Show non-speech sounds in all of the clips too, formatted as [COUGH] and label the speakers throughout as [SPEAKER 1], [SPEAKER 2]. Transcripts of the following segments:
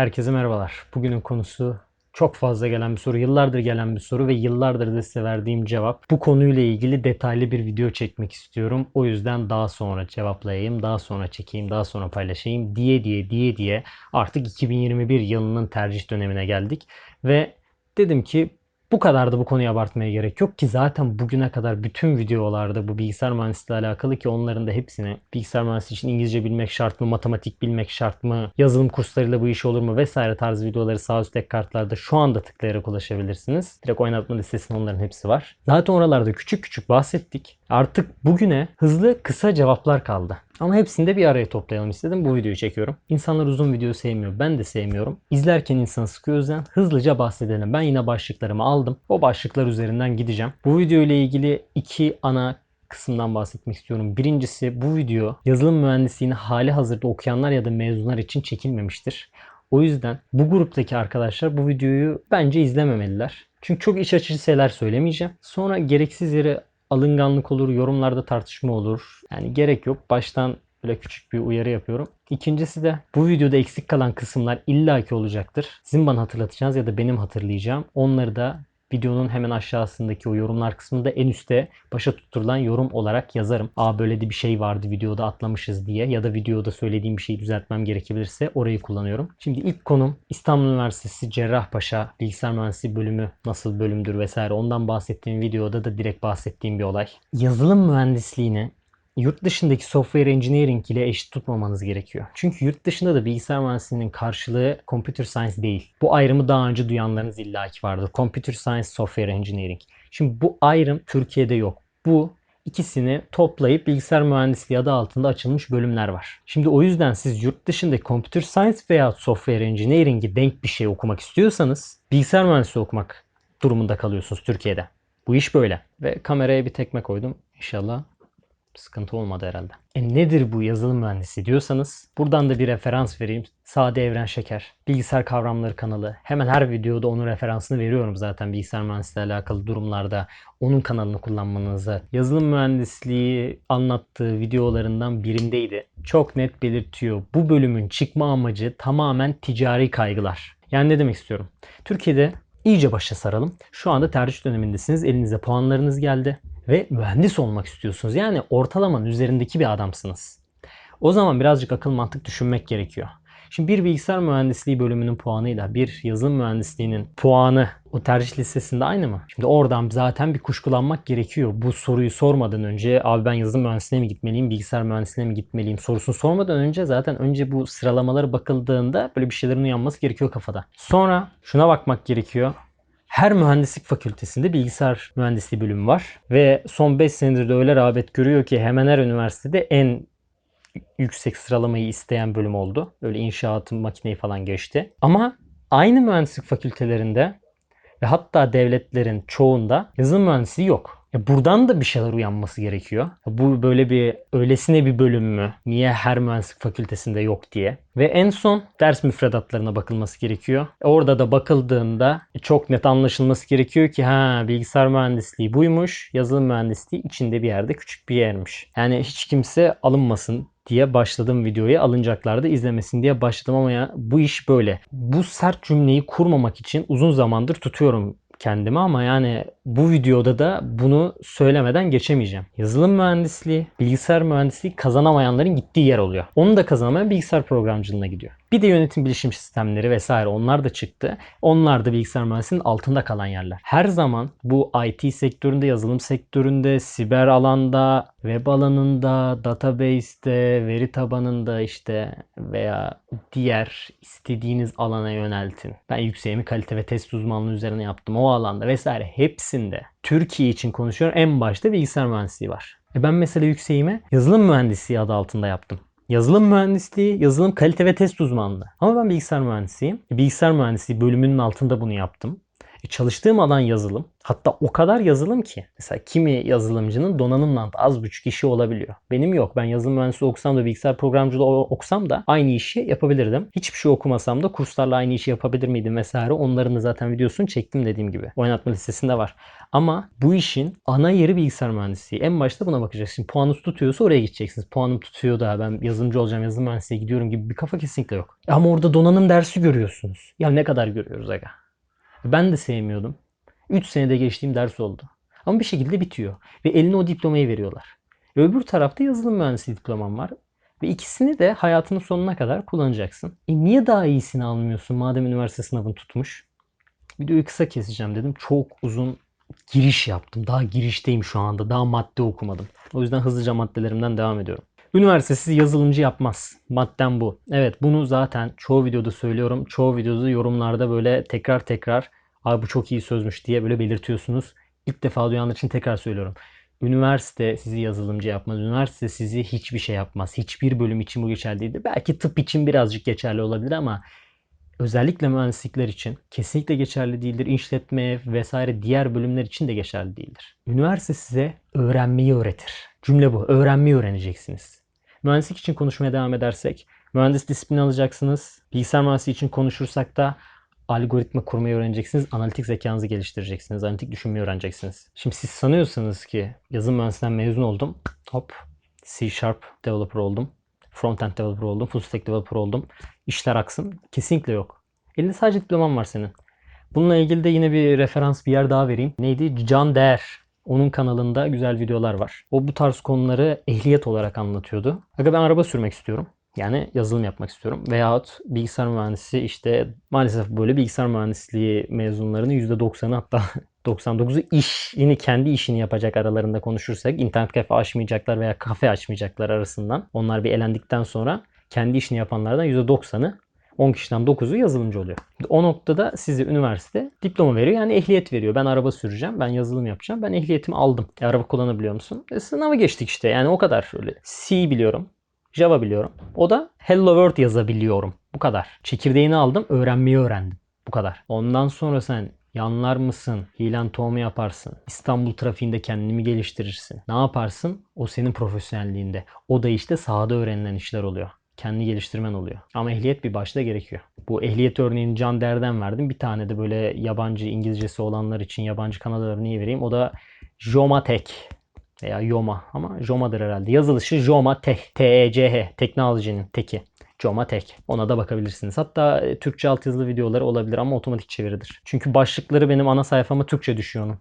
[SPEAKER 1] Herkese merhabalar. Bugünün konusu çok fazla gelen bir soru, yıllardır gelen bir soru ve yıllardır da size verdiğim cevap. Bu konuyla ilgili detaylı bir video çekmek istiyorum. O yüzden daha sonra cevaplayayım, daha sonra çekeyim, daha sonra paylaşayım diye diye diye diye artık 2021 yılının tercih dönemine geldik ve dedim ki bu kadar da bu konuyu abartmaya gerek yok ki zaten bugüne kadar bütün videolarda bu bilgisayar mühendisliği alakalı ki onların da hepsini bilgisayar mühendisliği için İngilizce bilmek şart mı, matematik bilmek şart mı, yazılım kurslarıyla bu iş olur mu vesaire tarzı videoları sağ üstteki kartlarda şu anda tıklayarak ulaşabilirsiniz. Direkt oynatma listesinde onların hepsi var. Zaten oralarda küçük küçük bahsettik. Artık bugüne hızlı kısa cevaplar kaldı. Ama hepsini de bir araya toplayalım istedim. Bu videoyu çekiyorum. İnsanlar uzun video sevmiyor. Ben de sevmiyorum. İzlerken insan sıkıyor yüzden hızlıca bahsedelim. Ben yine başlıklarımı aldım. O başlıklar üzerinden gideceğim. Bu video ile ilgili iki ana kısımdan bahsetmek istiyorum. Birincisi bu video yazılım mühendisliğini hali hazırda okuyanlar ya da mezunlar için çekilmemiştir. O yüzden bu gruptaki arkadaşlar bu videoyu bence izlememeliler. Çünkü çok iç açıcı şeyler söylemeyeceğim. Sonra gereksiz yere alınganlık olur, yorumlarda tartışma olur. Yani gerek yok. Baştan böyle küçük bir uyarı yapıyorum. İkincisi de bu videoda eksik kalan kısımlar illaki olacaktır. Sizin bana hatırlatacağınız ya da benim hatırlayacağım. Onları da videonun hemen aşağısındaki o yorumlar kısmında en üstte başa tutturulan yorum olarak yazarım. Aa böyle de bir şey vardı videoda atlamışız diye ya da videoda söylediğim bir şeyi düzeltmem gerekebilirse orayı kullanıyorum. Şimdi ilk konum İstanbul Üniversitesi Cerrahpaşa Bilgisayar Mühendisliği bölümü nasıl bölümdür vesaire ondan bahsettiğim videoda da direkt bahsettiğim bir olay. Yazılım mühendisliğini yurt dışındaki software engineering ile eşit tutmamanız gerekiyor. Çünkü yurt dışında da bilgisayar mühendisliğinin karşılığı computer science değil. Bu ayrımı daha önce duyanlarınız illaki vardır. Computer science, software engineering. Şimdi bu ayrım Türkiye'de yok. Bu ikisini toplayıp bilgisayar mühendisliği adı altında açılmış bölümler var. Şimdi o yüzden siz yurt dışında computer science veya software engineering'i denk bir şey okumak istiyorsanız bilgisayar mühendisliği okumak durumunda kalıyorsunuz Türkiye'de. Bu iş böyle. Ve kameraya bir tekme koydum. İnşallah sıkıntı olmadı herhalde. E nedir bu yazılım mühendisi diyorsanız buradan da bir referans vereyim. Sade Evren Şeker. Bilgisayar kavramları kanalı. Hemen her videoda onun referansını veriyorum zaten bilgisayar mühendisliği alakalı durumlarda. Onun kanalını kullanmanızı. Yazılım mühendisliği anlattığı videolarından birindeydi. Çok net belirtiyor. Bu bölümün çıkma amacı tamamen ticari kaygılar. Yani ne demek istiyorum? Türkiye'de iyice başa saralım. Şu anda tercih dönemindesiniz. Elinize puanlarınız geldi ve mühendis olmak istiyorsunuz. Yani ortalamanın üzerindeki bir adamsınız. O zaman birazcık akıl mantık düşünmek gerekiyor. Şimdi bir bilgisayar mühendisliği bölümünün puanıyla bir yazılım mühendisliğinin puanı o tercih listesinde aynı mı? Şimdi oradan zaten bir kuşkulanmak gerekiyor. Bu soruyu sormadan önce abi ben yazılım mühendisliğine mi gitmeliyim, bilgisayar mühendisliğine mi gitmeliyim sorusunu sormadan önce zaten önce bu sıralamalara bakıldığında böyle bir şeylerin uyanması gerekiyor kafada. Sonra şuna bakmak gerekiyor her mühendislik fakültesinde bilgisayar mühendisliği bölümü var. Ve son 5 senedir de öyle rağbet görüyor ki hemen her üniversitede en yüksek sıralamayı isteyen bölüm oldu. Öyle inşaatın makineyi falan geçti. Ama aynı mühendislik fakültelerinde ve hatta devletlerin çoğunda yazılım mühendisliği yok. Ya buradan da bir şeyler uyanması gerekiyor. Bu böyle bir öylesine bir bölüm mü? Niye her mühendislik fakültesinde yok diye. Ve en son ders müfredatlarına bakılması gerekiyor. Orada da bakıldığında çok net anlaşılması gerekiyor ki ha bilgisayar mühendisliği buymuş, yazılım mühendisliği içinde bir yerde küçük bir yermiş. Yani hiç kimse alınmasın diye başladım videoyu alınacaklardı izlemesin diye başladım ama ya bu iş böyle. Bu sert cümleyi kurmamak için uzun zamandır tutuyorum kendimi ama yani bu videoda da bunu söylemeden geçemeyeceğim. Yazılım mühendisliği, bilgisayar mühendisliği kazanamayanların gittiği yer oluyor. Onu da kazanamayan bilgisayar programcılığına gidiyor. Bir de yönetim bilişim sistemleri vesaire onlar da çıktı. Onlar da bilgisayar mühendisliğinin altında kalan yerler. Her zaman bu IT sektöründe, yazılım sektöründe, siber alanda, web alanında, database'de, veri tabanında işte veya diğer istediğiniz alana yöneltin. Ben yükseğimi kalite ve test uzmanlığı üzerine yaptım. O alanda vesaire hepsinde Türkiye için konuşuyorum. En başta bilgisayar mühendisliği var. E ben mesela yükseğimi yazılım mühendisliği adı altında yaptım. Yazılım mühendisliği, yazılım kalite ve test uzmanlığı. Ama ben bilgisayar mühendisiyim. Bilgisayar mühendisliği bölümünün altında bunu yaptım. E, çalıştığım alan yazılım. Hatta o kadar yazılım ki. Mesela kimi yazılımcının donanımla az buçuk işi olabiliyor. Benim yok. Ben yazılım mühendisliği okusam da bilgisayar programcılığı okusam da aynı işi yapabilirdim. Hiçbir şey okumasam da kurslarla aynı işi yapabilir miydim vesaire. Onların da zaten videosunu çektim dediğim gibi. Oynatma listesinde var. Ama bu işin ana yeri bilgisayar mühendisliği. En başta buna bakacaksın. Puanınız tutuyorsa oraya gideceksiniz. Puanım tutuyor da ben yazılımcı olacağım, yazılım mühendisliğe gidiyorum gibi bir kafa kesinlikle yok. Ama orada donanım dersi görüyorsunuz. Ya ne kadar görüyoruz aga. Ben de sevmiyordum. 3 senede geçtiğim ders oldu. Ama bir şekilde bitiyor. Ve eline o diplomayı veriyorlar. Öbür tarafta yazılım mühendisliği diplomam var. Ve ikisini de hayatının sonuna kadar kullanacaksın. E niye daha iyisini almıyorsun madem üniversite sınavını tutmuş? Videoyu kısa keseceğim dedim. Çok uzun giriş yaptım. Daha girişteyim şu anda. Daha madde okumadım. O yüzden hızlıca maddelerimden devam ediyorum. Üniversite sizi yazılımcı yapmaz. Madden bu. Evet bunu zaten çoğu videoda söylüyorum. Çoğu videoda yorumlarda böyle tekrar tekrar abi bu çok iyi sözmüş diye böyle belirtiyorsunuz. İlk defa duyanlar için tekrar söylüyorum. Üniversite sizi yazılımcı yapmaz. Üniversite sizi hiçbir şey yapmaz. Hiçbir bölüm için bu geçerli değildir. Belki tıp için birazcık geçerli olabilir ama özellikle mühendislikler için kesinlikle geçerli değildir. İşletme vesaire diğer bölümler için de geçerli değildir. Üniversite size öğrenmeyi öğretir. Cümle bu. Öğrenmeyi öğreneceksiniz. Mühendislik için konuşmaya devam edersek, mühendis disiplini alacaksınız. Bilgisayar mühendisliği için konuşursak da algoritma kurmayı öğreneceksiniz. Analitik zekanızı geliştireceksiniz. Analitik düşünmeyi öğreneceksiniz. Şimdi siz sanıyorsanız ki yazılım mühendisliğinden mezun oldum. Hop C Sharp developer oldum. Frontend developer oldum. Full stack developer oldum. İşler aksın. Kesinlikle yok. Elinde sadece diploman var senin. Bununla ilgili de yine bir referans bir yer daha vereyim. Neydi? Can Değer. Onun kanalında güzel videolar var. O bu tarz konuları ehliyet olarak anlatıyordu. Aga ben araba sürmek istiyorum. Yani yazılım yapmak istiyorum. Veyahut bilgisayar mühendisi işte maalesef böyle bilgisayar mühendisliği mezunlarının %90'ı hatta [LAUGHS] 99'u işini kendi işini yapacak aralarında konuşursak internet kafe açmayacaklar veya kafe açmayacaklar arasından. Onlar bir elendikten sonra kendi işini yapanlardan %90'ı 10 kişiden 9'u yazılımcı oluyor. O noktada size üniversite diploma veriyor. Yani ehliyet veriyor. Ben araba süreceğim. Ben yazılım yapacağım. Ben ehliyetimi aldım. E, araba kullanabiliyor musun? E, sınavı geçtik işte. Yani o kadar öyle. C biliyorum. Java biliyorum. O da Hello World yazabiliyorum. Bu kadar. Çekirdeğini aldım. Öğrenmeyi öğrendim. Bu kadar. Ondan sonra sen Yanlar mısın? Hilen tohumu yaparsın. İstanbul trafiğinde kendini geliştirirsin. Ne yaparsın? O senin profesyonelliğinde. O da işte sahada öğrenilen işler oluyor. Kendi geliştirmen oluyor. Ama ehliyet bir başta gerekiyor. Bu ehliyet örneğini Can Der'den verdim. Bir tane de böyle yabancı İngilizcesi olanlar için yabancı kanal örneği vereyim. O da Jomatek veya Yoma ama Joma'dır herhalde. Yazılışı Joma Tech. T-E-C-H. Teknolojinin teki. Joma Tek. Ona da bakabilirsiniz. Hatta e, Türkçe altyazılı videoları olabilir ama otomatik çeviridir. Çünkü başlıkları benim ana sayfama Türkçe düşüyor onun.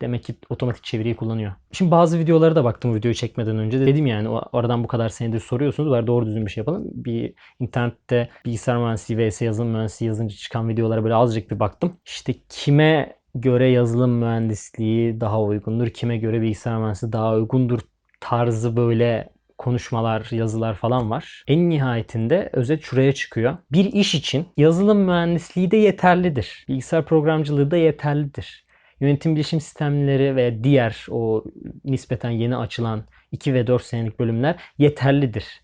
[SPEAKER 1] Demek ki otomatik çeviriyi kullanıyor. Şimdi bazı videolara da baktım videoyu çekmeden önce. Dedim yani o aradan bu kadar senedir soruyorsunuz. Bari doğru düzgün bir şey yapalım. Bir internette bilgisayar mühendisliği vs yazılım mühendisliği yazınca çıkan videolara böyle azıcık bir baktım. İşte kime göre yazılım mühendisliği daha uygundur, kime göre bilgisayar mühendisliği daha uygundur tarzı böyle konuşmalar, yazılar falan var. En nihayetinde özet şuraya çıkıyor. Bir iş için yazılım mühendisliği de yeterlidir. Bilgisayar programcılığı da yeterlidir. Yönetim bilişim sistemleri ve diğer o nispeten yeni açılan 2 ve 4 senelik bölümler yeterlidir.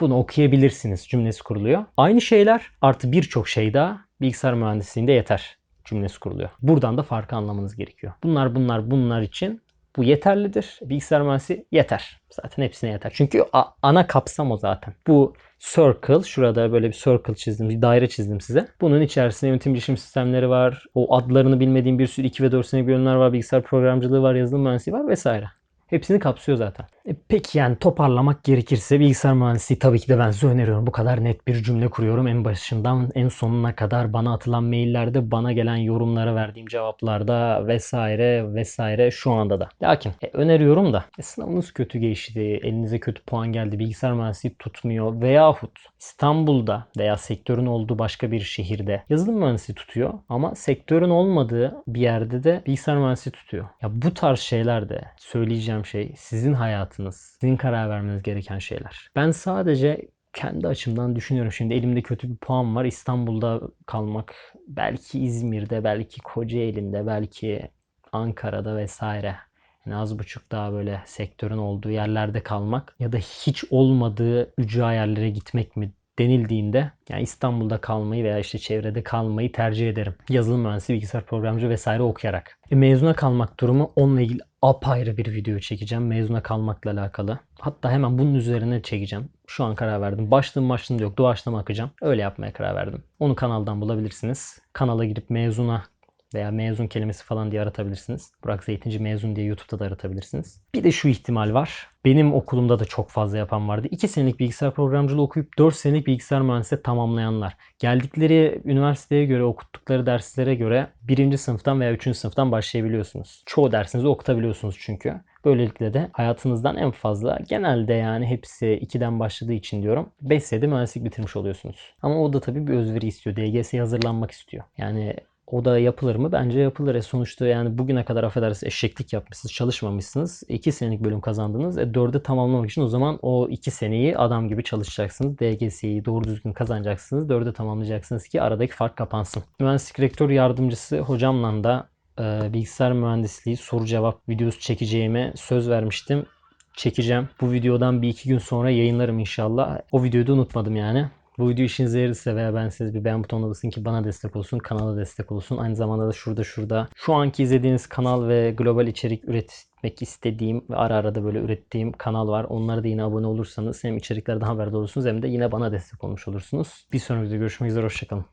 [SPEAKER 1] Bunu okuyabilirsiniz cümlesi kuruluyor. Aynı şeyler artı birçok şey daha bilgisayar mühendisliğinde yeter cümlesi kuruluyor. Buradan da farkı anlamanız gerekiyor. Bunlar bunlar bunlar için bu yeterlidir. Bilgisayar mühendisi yeter. Zaten hepsine yeter. Çünkü ana kapsam o zaten. Bu circle, şurada böyle bir circle çizdim, bir daire çizdim size. Bunun içerisinde yönetim bilişim sistemleri var. O adlarını bilmediğim bir sürü 2 ve 4 senelik bölümler var. Bilgisayar programcılığı var, yazılım mühendisliği var vesaire. Hepsini kapsıyor zaten. E peki yani toparlamak gerekirse bilgisayar mühendisliği tabii ki de ben size öneriyorum. Bu kadar net bir cümle kuruyorum. En başından en sonuna kadar bana atılan maillerde, bana gelen yorumlara verdiğim cevaplarda vesaire vesaire şu anda da. Lakin e, öneriyorum da e, sınavınız kötü geçti, elinize kötü puan geldi, bilgisayar mühendisliği tutmuyor veyahut İstanbul'da veya sektörün olduğu başka bir şehirde yazılım mühendisliği tutuyor ama sektörün olmadığı bir yerde de bilgisayar mühendisliği tutuyor. Ya bu tarz şeyler de söyleyeceğim şey sizin hayatınız, sizin karar vermeniz gereken şeyler. Ben sadece kendi açımdan düşünüyorum. Şimdi elimde kötü bir puan var. İstanbul'da kalmak, belki İzmir'de, belki Kocaeli'nde, belki Ankara'da vesaire. Yani az buçuk daha böyle sektörün olduğu yerlerde kalmak ya da hiç olmadığı ücra yerlere gitmek mi denildiğinde yani İstanbul'da kalmayı veya işte çevrede kalmayı tercih ederim. Yazılım mühendisi, bilgisayar programcı vesaire okuyarak. E, mezuna kalmak durumu onunla ilgili apayrı bir video çekeceğim. Mezuna kalmakla alakalı. Hatta hemen bunun üzerine çekeceğim. Şu an karar verdim. Başlığım başlığında yok. Doğaçlama akacağım. Öyle yapmaya karar verdim. Onu kanaldan bulabilirsiniz. Kanala girip mezuna veya mezun kelimesi falan diye aratabilirsiniz. Burak Zeytinci mezun diye YouTube'da da aratabilirsiniz. Bir de şu ihtimal var. Benim okulumda da çok fazla yapan vardı. 2 senelik bilgisayar programcılığı okuyup 4 senelik bilgisayar mühendisliği tamamlayanlar. Geldikleri üniversiteye göre, okuttukları derslere göre 1. sınıftan veya 3. sınıftan başlayabiliyorsunuz. Çoğu dersinizi okutabiliyorsunuz çünkü. Böylelikle de hayatınızdan en fazla genelde yani hepsi 2'den başladığı için diyorum 5 senede mühendislik bitirmiş oluyorsunuz. Ama o da tabii bir özveri istiyor. DGS'ye hazırlanmak istiyor. Yani o da yapılır mı? Bence yapılır. E sonuçta yani bugüne kadar affedersiniz eşeklik yapmışsınız, çalışmamışsınız. 2 senelik bölüm kazandınız. E 4'ü tamamlamak için o zaman o 2 seneyi adam gibi çalışacaksınız. DGS'yi doğru düzgün kazanacaksınız. 4'ü tamamlayacaksınız ki aradaki fark kapansın. Mühendislik rektör yardımcısı hocamla da e, bilgisayar mühendisliği soru cevap videosu çekeceğime söz vermiştim. Çekeceğim. Bu videodan bir iki gün sonra yayınlarım inşallah. O videoyu da unutmadım yani. Bu video işinize yararsa veya ben siz bir beğen butonuna basın ki bana destek olsun, kanala destek olsun. Aynı zamanda da şurada şurada şu anki izlediğiniz kanal ve global içerik üretmek istediğim ve ara ara da böyle ürettiğim kanal var. Onlara da yine abone olursanız hem içeriklerden haberdar olursunuz hem de yine bana destek olmuş olursunuz. Bir sonraki videoda görüşmek üzere, hoşçakalın.